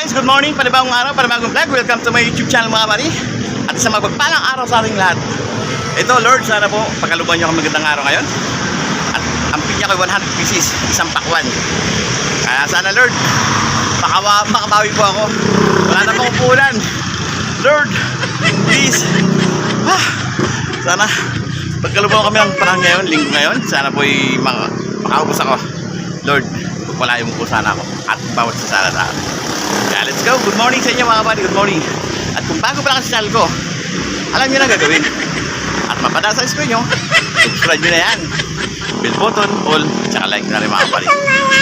Guys, good morning, panibagong araw, panibagong vlog. Welcome to my YouTube channel mga pari. At sa magpagpalang araw sa ating lahat. Ito, Lord, sana po pagkaluban niyo ang magandang araw ngayon. At ang pinya ko ay 100 pieces, isang pakwan. Kaya sana, Lord, makawa, makabawi po ako. Wala na pong upunan. Lord, please. Ah, sana pagkaluban kami ng panahon ngayon, linggo ngayon, sana po ay maka, makaubos ako. Lord, pagpalayo mo po sana ako at bawat sa sala sa akin. Go. Good morning sa inyo mga buddy. Good morning. At kung bago pa lang sa channel ko, alam nyo na gagawin. At mapada sa screen nyo, subscribe nyo na yan. Bell button, all, tsaka like na rin mga buddy.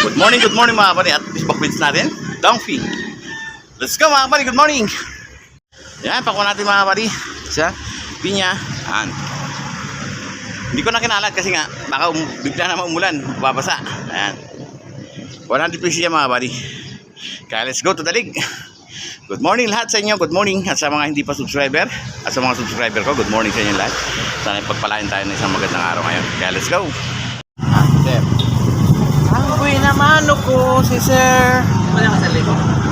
Good morning, good morning mga buddy. At Facebook page natin, Dongfi. Let's go mga buddy. Good morning. Yan, pakuha natin mga buddy. Sa pinya. Yan. Hindi ko na kinalat kasi nga, baka um, bigla naman umulan, babasa. Ayan. 100 pieces yan mga buddy. Kaya let's go to the league. Good morning lahat sa inyo. Good morning. At sa mga hindi pa subscriber, at sa mga subscriber ko, good morning sa inyo lahat. Sana pagpalain tayo ng isang magandang araw ngayon. Kaya let's go. Ah, sir. Ang naman ko si sir. Wala ka sa likod.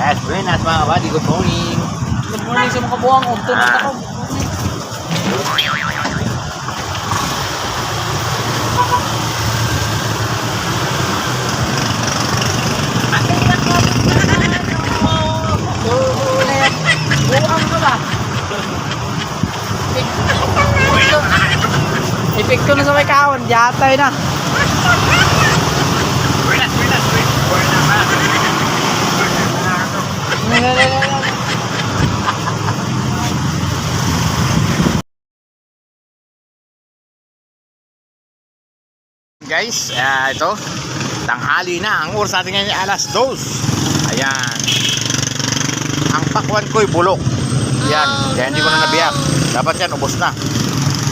Yes, buenas mga buddy. Good morning. Good morning sa mga buwang. Umto na ako. Epekto na sa may kawan. Yatay na. Guys, ah, ito, tanghali na. Ang oras natin ngayon ay alas 2. Ayan. Ang pakwan ko ay bulok. Yan, kaya hindi ko na nabiyak. Dapat yan, ubos na.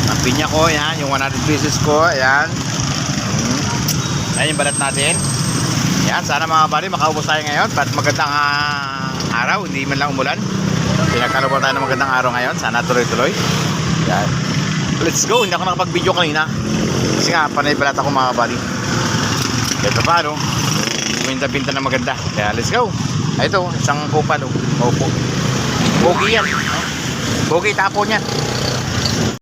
Ang pinya ko, yan, yung 100 pieces ko, ayan. Mm. Ayan yung balat natin. Yan, sana mga buddy, makaubos tayo ngayon. At magandang ah, araw, hindi man lang umulan. Pinagkalabot tayo ng magandang araw ngayon. Sana tuloy-tuloy. Yan. Let's go. Hindi ako nakapag-video kanina. Kasi nga, panay balat ako mga buddy. Ito pa, no? Pinta-pinta na maganda. Kaya let's go. Ay, Ito, isang kupal, oh. Opo. Bogi yan. no? Bogi, tapo niyan.